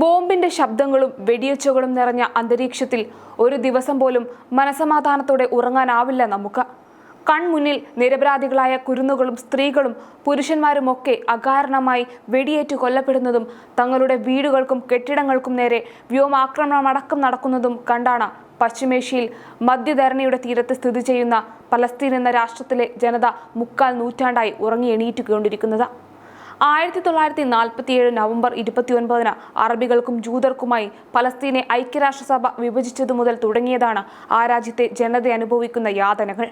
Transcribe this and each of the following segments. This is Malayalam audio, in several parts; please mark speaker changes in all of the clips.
Speaker 1: ബോംബിന്റെ ശബ്ദങ്ങളും വെടിയൊച്ചകളും നിറഞ്ഞ അന്തരീക്ഷത്തിൽ ഒരു ദിവസം പോലും മനസമാധാനത്തോടെ ഉറങ്ങാനാവില്ല നമുക്ക്. കൺമുന്നിൽ നിരപരാധികളായ കുരുന്നുകളും സ്ത്രീകളും പുരുഷന്മാരുമൊക്കെ അകാരണമായി വെടിയേറ്റ് കൊല്ലപ്പെടുന്നതും തങ്ങളുടെ വീടുകൾക്കും കെട്ടിടങ്ങൾക്കും നേരെ വ്യോമാക്രമണമടക്കം നടക്കുന്നതും കണ്ടാണ് പശ്ചിമേഷ്യയിൽ മധ്യധരണിയുടെ തീരത്ത് സ്ഥിതി ചെയ്യുന്ന പലസ്തീൻ എന്ന രാഷ്ട്രത്തിലെ ജനത മുക്കാൽ നൂറ്റാണ്ടായി ഉറങ്ങി എണീറ്റുകൊണ്ടിരിക്കുന്നത്. ആയിരത്തി തൊള്ളായിരത്തി നാൽപ്പത്തിയേഴ് നവംബർ ഇരുപത്തിയൊൻപതിന് അറബികൾക്കും ജൂതർക്കുമായി പലസ്തീനെ ഐക്യരാഷ്ട്രസഭ വിഭജിച്ചതു മുതൽ തുടങ്ങിയതാണ് ആ രാജ്യത്തെ ജനത അനുഭവിക്കുന്ന യാതനകൾ.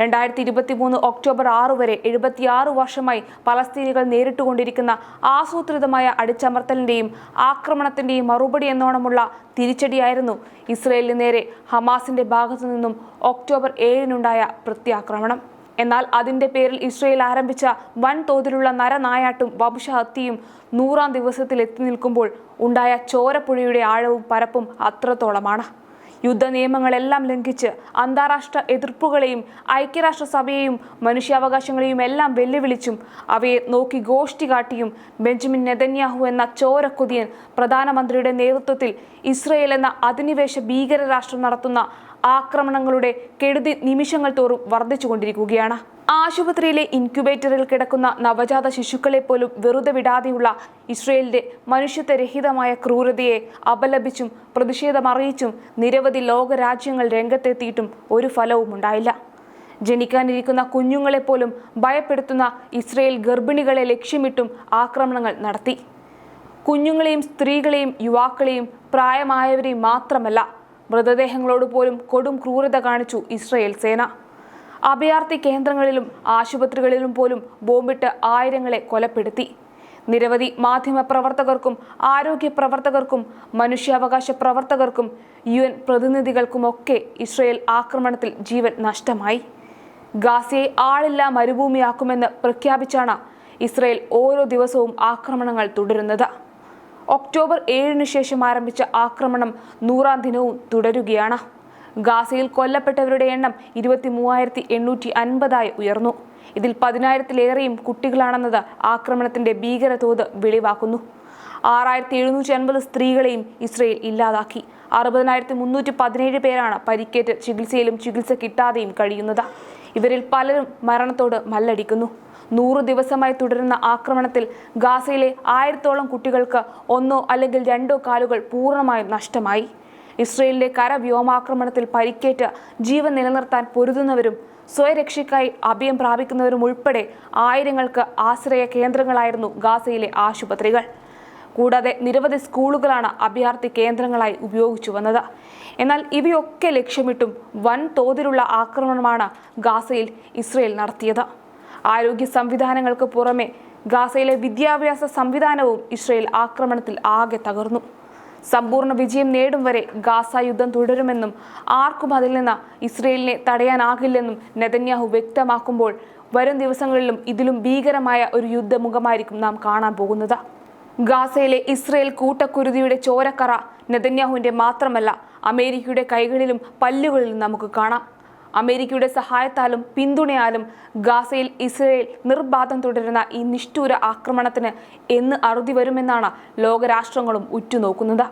Speaker 1: രണ്ടായിരത്തി ഇരുപത്തി മൂന്ന് ഒക്ടോബർ ആറ് വരെ എഴുപത്തിയാറ് വർഷമായി പലസ്തീനികൾ നേരിട്ടുകൊണ്ടിരിക്കുന്ന ആസൂത്രിതമായ അടിച്ചമർത്തലിന്റെയും ആക്രമണത്തിന്റെയും മറുപടി എന്നോണമുള്ള തിരിച്ചടിയായിരുന്നു ഇസ്രയേലിന് നേരെ ഹമാസിന്റെ ഭാഗത്തു നിന്നും ഒക്ടോബർ ഏഴിനുണ്ടായ പ്രത്യാക്രമണം. എന്നാൽ അതിന്റെ പേരിൽ ഇസ്രയേൽ ആരംഭിച്ച വൻതോതിലുള്ള നരനായാട്ടും വംശഹത്യയും നൂറാം ദിവസത്തിൽ എത്തി നിൽക്കുമ്പോൾ ഉണ്ടായ ചോരപ്പുഴയുടെ ആഴവും പരപ്പും അത്രത്തോളമാണ്. യുദ്ധ നിയമങ്ങളെല്ലാം ലംഘിച്ച് അന്താരാഷ്ട്ര എതിർപ്പുകളെയും ഐക്യരാഷ്ട്രസഭയെയും മനുഷ്യാവകാശങ്ങളെയും എല്ലാം വെല്ലുവിളിച്ചും അവയെ നോക്കി ഗോഷ്ടി കാട്ടിയും ബെഞ്ചമിൻ നെതന്യാഹു എന്ന ചോരക്കൊതിയൻ പ്രധാനമന്ത്രിയുടെ നേതൃത്വത്തിൽ ഇസ്രയേൽ എന്ന അധിനിവേശ ഭീകരരാഷ്ട്രം നടത്തുന്ന ആക്രമണങ്ങളുടെ കെടുതി നിമിഷങ്ങൾ തോറും വർദ്ധിച്ചുകൊണ്ടിരിക്കുകയാണ്. ആശുപത്രിയിലെ ഇൻക്യുബേറ്ററിൽ കിടക്കുന്ന നവജാത ശിശുക്കളെ പോലും വെറുതെ വിടാതെയുള്ള ഇസ്രയേലിന്റെ മനുഷ്യത്വരഹിതമായ ക്രൂരതയെ അപലപിച്ചും പ്രതിഷേധമറിയിച്ചും നിരവധി ലോകരാജ്യങ്ങൾ രംഗത്തെത്തിയിട്ടും ഒരു ഫലവും ഉണ്ടായില്ല. ജനിക്കാനിരിക്കുന്ന കുഞ്ഞുങ്ങളെപ്പോലും ഭയപ്പെടുത്തുന്ന ഇസ്രയേൽ ഗർഭിണികളെ ലക്ഷ്യമിട്ടും ആക്രമണങ്ങൾ നടത്തി. കുഞ്ഞുങ്ങളെയും സ്ത്രീകളെയും യുവാക്കളെയും പ്രായമായവരെയും മാത്രമല്ല മൃതദേഹങ്ങളോട് പോലും കൊടും ക്രൂരത കാണിച്ചു ഇസ്രയേൽ സേന. അഭയാർത്ഥി കേന്ദ്രങ്ങളിലും ആശുപത്രികളിലും പോലും ബോംബിട്ട് ആയിരങ്ങളെ കൊലപ്പെടുത്തി. നിരവധി മാധ്യമ പ്രവർത്തകർക്കും ആരോഗ്യ പ്രവർത്തകർക്കും മനുഷ്യാവകാശ പ്രവർത്തകർക്കും യു എൻ പ്രതിനിധികൾക്കുമൊക്കെ ഇസ്രയേൽ ആക്രമണത്തിൽ ജീവൻ നഷ്ടമായി. ഗാസയെ ആളില്ലാ മരുഭൂമിയാക്കുമെന്ന് പ്രഖ്യാപിച്ചാണ് ഇസ്രയേൽ ഓരോ ദിവസവും ആക്രമണങ്ങൾ തുടരുന്നത്. ഒക്ടോബർ ഏഴിന് ശേഷം ആരംഭിച്ച ആക്രമണം നൂറാം ദിനവും തുടരുകയാണ്. ഗാസയിൽ കൊല്ലപ്പെട്ടവരുടെ എണ്ണം ഇരുപത്തി മൂവായിരത്തി എണ്ണൂറ്റി അൻപതായി ഉയർന്നു. ഇതിൽ പതിനായിരത്തിലേറെയും കുട്ടികളാണെന്നത് ആക്രമണത്തിന്റെ ഭീകരതോത് വെളിവാക്കുന്നു. ആറായിരത്തി എഴുന്നൂറ്റി അൻപത് സ്ത്രീകളെയും ഇസ്രയേൽ ഇല്ലാതാക്കി. അറുപതിനായിരത്തി മുന്നൂറ്റി പതിനേഴ് പേരാണ് പരിക്കേറ്റ് ചികിത്സയിലും ചികിത്സ കിട്ടാതെയും കഴിയുന്നത്. ഇവരിൽ പലരും മരണത്തോട് മല്ലടിക്കുന്നു. നൂറ് ദിവസമായി തുടരുന്ന ആക്രമണത്തിൽ ഗാസയിലെ ആയിരത്തോളം കുട്ടികൾക്ക് ഒന്നോ അല്ലെങ്കിൽ രണ്ടോ കാലുകൾ പൂർണമായും നഷ്ടമായി. ഇസ്രയേലിലെ കര വ്യോമാക്രമണത്തിൽ പരിക്കേറ്റ് ജീവൻ നിലനിർത്താൻ പൊരുതുന്നവരും സ്വയരക്ഷയ്ക്കായി അഭയം പ്രാപിക്കുന്നവരും ഉൾപ്പെടെ ആയിരങ്ങൾക്ക് ആശ്രയ കേന്ദ്രങ്ങളായിരുന്നു ഗാസയിലെ ആശുപത്രികൾ. കൂടാതെ നിരവധി സ്കൂളുകളാണ് അഭയാർത്ഥി കേന്ദ്രങ്ങളായി ഉപയോഗിച്ചു വന്നത്. എന്നാൽ ഇവയൊക്കെ ലക്ഷ്യമിട്ടും വൻ തോതിലുള്ള ആക്രമണമാണ് ഗാസയിൽ ഇസ്രയേൽ നടത്തിയത്. ആരോഗ്യ സംവിധാനങ്ങൾക്ക് പുറമെ ഗാസയിലെ വിദ്യാഭ്യാസ സംവിധാനവും ഇസ്രയേൽ ആക്രമണത്തിൽ ആകെ തകർന്നു. സമ്പൂർണ വിജയം നേടും വരെ ഗാസ യുദ്ധം തുടരുമെന്നും ആർക്കും അതിൽ നിന്ന് ഇസ്രയേലിനെ തടയാനാകില്ലെന്നും നെതന്യാഹു വ്യക്തമാക്കുമ്പോൾ വരും ദിവസങ്ങളിലും ഇതിലും ഭീകരമായ ഒരു യുദ്ധമുഖമായിരിക്കും നാം കാണാൻ പോകുന്നത്. ഗാസയിലെ ഇസ്രയേൽ കൂട്ടക്കുരുതിയുടെ ചോരക്കറ നെതന്യാഹുവിന്റെ മാത്രമല്ല അമേരിക്കയുടെ കൈകളിലും പല്ലുകളിലും നമുക്ക് കാണാം. അമേരിക്കയുടെ സഹായത്താലും പിന്തുണയാലും ഗാസയിൽ ഇസ്രയേൽ നിർബാധം തുടരുന്ന ഈ നിഷ്ഠൂര ആക്രമണത്തിന് എന്ന് അറുതി വരുമെന്നാണ് ലോകരാഷ്ട്രങ്ങളും ഉറ്റുനോക്കുന്നത്.